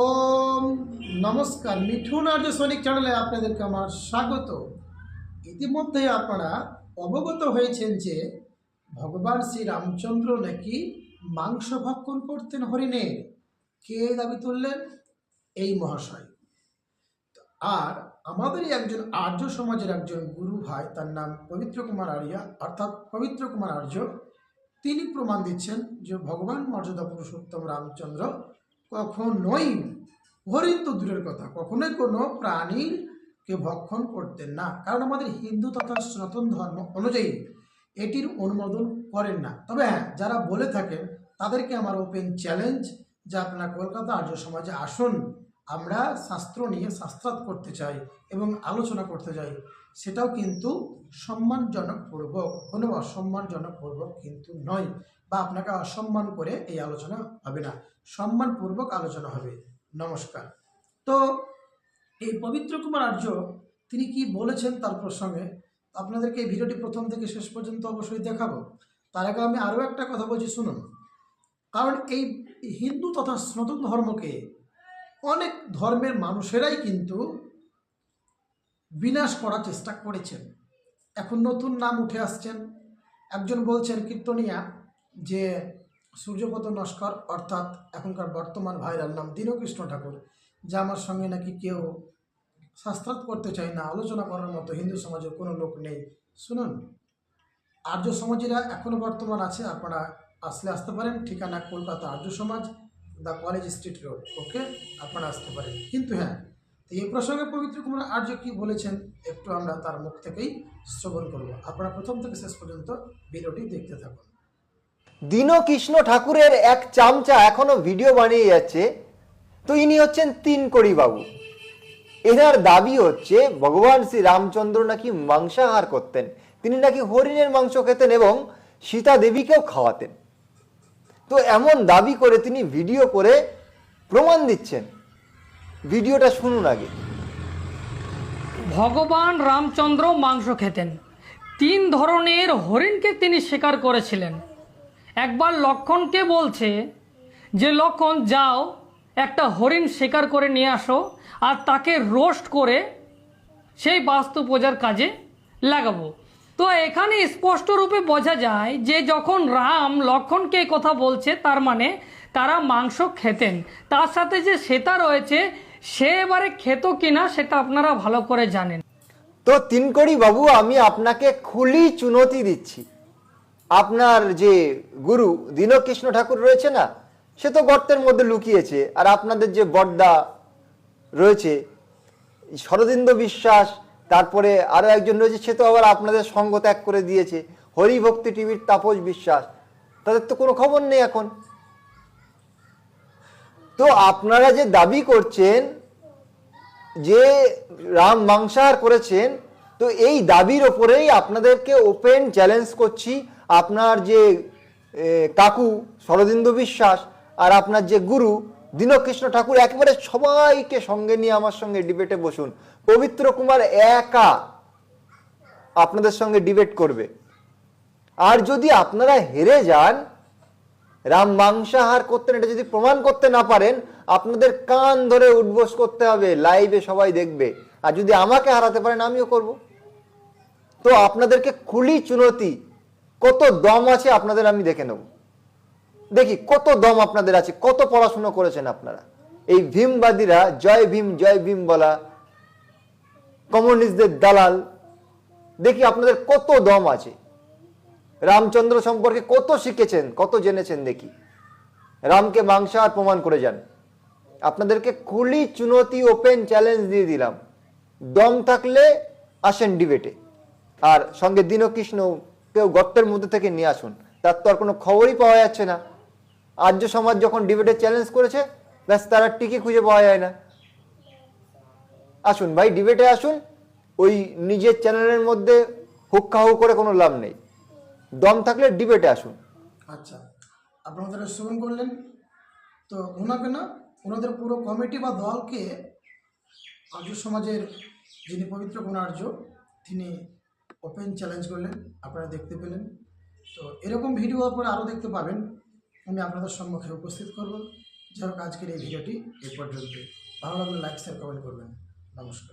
ওম নমস্কার। মিঠুন আর্য সৈনিক চ্যানেলে আপনাদেরকে আমার স্বাগত। ইতিমধ্যে আপনারা অবগত হয়েছেন যে ভগবান শ্রী রামচন্দ্র নাকি মাংস ভক্ষণ করতেন হরিণের কে দাবি তুললেন? এই মহাশয়। আর আমাদেরই একজন আর্য সমাজের একজন গুরু ভাই, তার নাম পবিত্র কুমার আর্য, অর্থাৎ পবিত্র কুমার আর্য, তিনি প্রমাণ দিচ্ছেন যে ভগবান মর্যাদা পুরুষোত্তম রামচন্দ্র কখনোই হরিণ তো দূরের কথা, কখনোই কোনো প্রাণীর কে ভক্ষণ করতেন না। কারণ আমাদের হিন্দু তথা সনাতন ধর্ম অনুযায়ী এটির অনুমোদন করেন না। তবে হ্যাঁ যারা বলে থাকেন, তাদেরকে আমার ওপেন চ্যালেঞ্জ যে আপনারা কলকাতা আর্য সমাজে আসুন, আমরা শাস্ত্র নিয়ে শাস্ত্রাত করতে চাই এবং আলোচনা করতে চাই। সেটাও কিন্তু সম্মানজনক পূর্বক কোনো অসম্মানজনক পূর্বক কিন্তু নয় বা আপনাকে অসম্মান করে এই আলোচনা হবে না। সম্মানপূর্বক আলোচনা হবে। নমস্কার। তো এই পবিত্র কুমার আর্য, তিনি কি বলেছেন তার প্রসঙ্গে? আপনাদেরকে এই ভিডিওটি প্রথম থেকে শেষ পর্যন্ত অবশ্যই দেখাবো। তার আগে আমি আরও একটা কথা বলছি, শুনুন। কারণ এই হিন্দু তথা সনাতন ধর্মকে অনেক ধর্মের মানুষেরাই কিন্তু বিনাশ করার চেষ্টা করেছেন। এখন নতুন নাম উঠে আসছেন। একজন বলছেন, কীর্তনিয়া যে সূর্যপদ নস্কর, অর্থাৎ এখনকার বর্তমান ভাইরাল নাম দীনকৃষ্ণ ঠাকুর, যা আমার সঙ্গে নাকি কেউ শাস্ত্রাত করতে চায় না, আলোচনা করার মতো হিন্দু সমাজের কোনো লোক নেই। শুনুন, আর্য সমাজীরা এখনও বর্তমান আছে, আপনারা আসলে আসতে পারেন। ঠিকানা Kolkata Arya Samaj, the college street road, okay? আপনারা আসতে পারেন। কিন্তু হ্যাঁ এই প্রসঙ্গে পবিত্র কুমার আর্য কি বলেছেন, একটু আমরা তার মুখ থেকেই শ্রবণ করব। আপনারা প্রথম থেকে শেষ পর্যন্ত ভিডিওটি দেখতে থাকুন। দীনকৃষ্ণ ঠাকুরের এক চামচা এখনও ভিডিও বানিয়ে যাচ্ছে। তো ইনি হচ্ছেন তিন কড়ি বাবু এনার দাবি হচ্ছে, ভগবান শ্রী রামচন্দ্র নাকি মাংসাহার করতেন। তিনি নাকি হরিণের মাংস খেতেন এবং সীতা দেবীকেও খাওয়াতেন। তো এমন দাবি করে তিনি ভিডিও করে প্রমাণ দিচ্ছেন। ভিডিওটা শুনুন আগে। ভগবান রামচন্দ্র মাংস খেতেন। তিন ধরনের হরিণকে তিনি শিকার করেছিলেন। একবার লক্ষণকে বলছে যে, লক্ষণ, যাও, একটা হরিণ শিকার করে নিয়ে আসো আর তাকে রোস্ট করে সেই বাস্তু পূজার কাজে লাগাবো। তো এখানে স্পষ্ট রূপে বোঝা যায় যে, যখন রাম লক্ষণকে কথা বলছে, তার মানে তারা মাংস খেতেন। তার সাথে যে সেতা রয়েছে সে এবারে খেত কিনা সেটা আপনারা ভালো করে জানেন। তো তিনকড়ি বাবু, আমি আপনাকে খুলি চুনতি দিচ্ছি। আপনার যে গুরু দীনকৃষ্ণ ঠাকুর রয়েছে না, সে তো গর্তের মধ্যে লুকিয়েছে, আর আপনাদের যে বর্দা রয়েছে, শরদিন্দু বিশ্বাস, তারপরে আরও একজন রয়েছে, সে তো আবার আপনাদের সঙ্গ ত্যাগ করে দিয়েছে, হরিভক্তি টিভির তাপস বিশ্বাস। তাদের তো কোনো খবর নেই এখন। তো আপনারা যে দাবি করছেন, যে রাম মাংসাহার করেছেন, তো এই দাবির ওপরেই আপনাদেরকে ওপেন চ্যালেঞ্জ করছি। আপনার যে কাকু শরদিন্দু বিশ্বাস আর আপনার যে গুরু দীনকৃষ্ণ ঠাকুর, একেবারে সবাইকে সঙ্গে নিয়ে আমার সঙ্গে ডিবেটে বসুন। পবিত্র কুমার একা আপনাদের সঙ্গে ডিবেট করবে। আর যদি আপনারা হেরে যান রাম মাংসাহার করতেন, এটা যদি প্রমাণ করতে না পারেন, আপনাদের কান ধরে উঠবোস করতে হবে লাইভে সবাই দেখবে। আর যদি আমাকে হারাতে পারেন, আমিও করব। তো আপনাদেরকে খুলি চুনতি, কত দম আছে আপনাদের আমি দেখে নেব। দেখি, কত দম আপনাদের আছে, কত পড়াশুনো করেছেন আপনারা। এই ভীমবাদীরা, জয় ভীম জয় ভীম বলা কমিউনিস্টদের দালাল। দেখি আপনাদের কত দম আছে। রামচন্দ্র সম্পর্কে কত শিখেছেন, কত জেনেছেন দেখি। রামকে মাংসাহার প্রমাণ করে যান। আপনাদেরকে খুলি, চুনতি, ওপেন চ্যালেঞ্জ দিয়ে দিলাম। দম থাকলে আসেন ডিবেটে। আর সঙ্গে দীনকৃষ্ণ কেউ গর্তের মধ্যে থেকে নিয়ে আসুন। তার তো আর কোনো খবরই পাওয়া যাচ্ছে না। আর্য সমাজ যখন ডিবেটে চ্যালেঞ্জ করেছে, ব্যাস তারা টিকে খুঁজে পাওয়া যায় না। আসুন ভাই, ডিবেটে আসুন। ওই নিজের চ্যানেলের মধ্যে হুক্কাহু করে কোনো লাভ নেই। দম থাকলে ডিবেটে আসুন। আচ্ছা আপনাদের শ্রবণ করলেন। তো ওনাকে না, ওনাদের পুরো কমিটি বা দলকে আর্য সমাজের যিনি পবিত্র গুণার্য তিনি ওপেন চ্যালেঞ্জ করলেন, আপনারা দেখতে পেলেন। তো এরকম ভিডিও পরে আরও দেখতে পাবেন। আমি আপনাদের সম্মুখে উপস্থিত করব। যাই হোক, আজকের এই ভিডিওটি এ পর্যন্ত ভালো লাগলে লাইক শেয়ার কমেন্ট করবেন। নমস্কার।